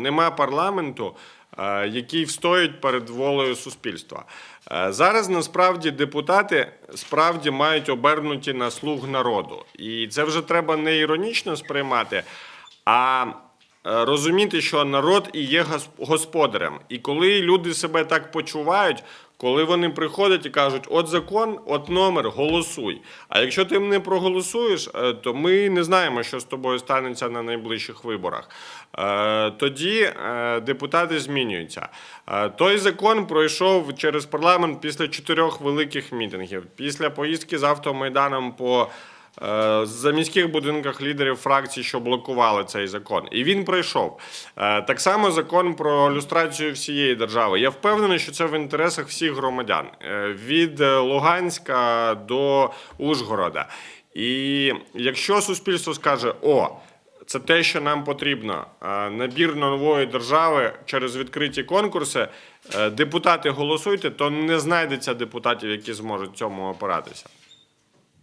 Нема парламенту, е, який встоїть перед волею суспільства. Е, Зараз насправді депутати справді мають обернуті на слуг народу. І це вже треба не іронічно сприймати, а розуміти, що народ і є гос- господарем. І коли люди себе так почувають, коли вони приходять і кажуть, от закон, от номер, голосуй. А якщо ти не проголосуєш, е, то ми не знаємо, що з тобою станеться на найближчих виборах. Е, Тоді е, депутати змінюються. Е, Той закон пройшов через парламент після чотирьох великих мітингів, після поїздки з автомайданом по е, за міських будинках лідерів фракцій, що блокували цей закон. І він пройшов. Е, Так само закон про люстрацію всієї держави. Я впевнений, що це в інтересах всіх громадян е, від е, Луганська до Ужгорода. І якщо суспільство скаже, о, це те, що нам потрібно. Е, Набір нової держави через відкриті конкурси. Е, Депутати голосуйте, то не знайдеться депутатів, які зможуть цьому опиратися.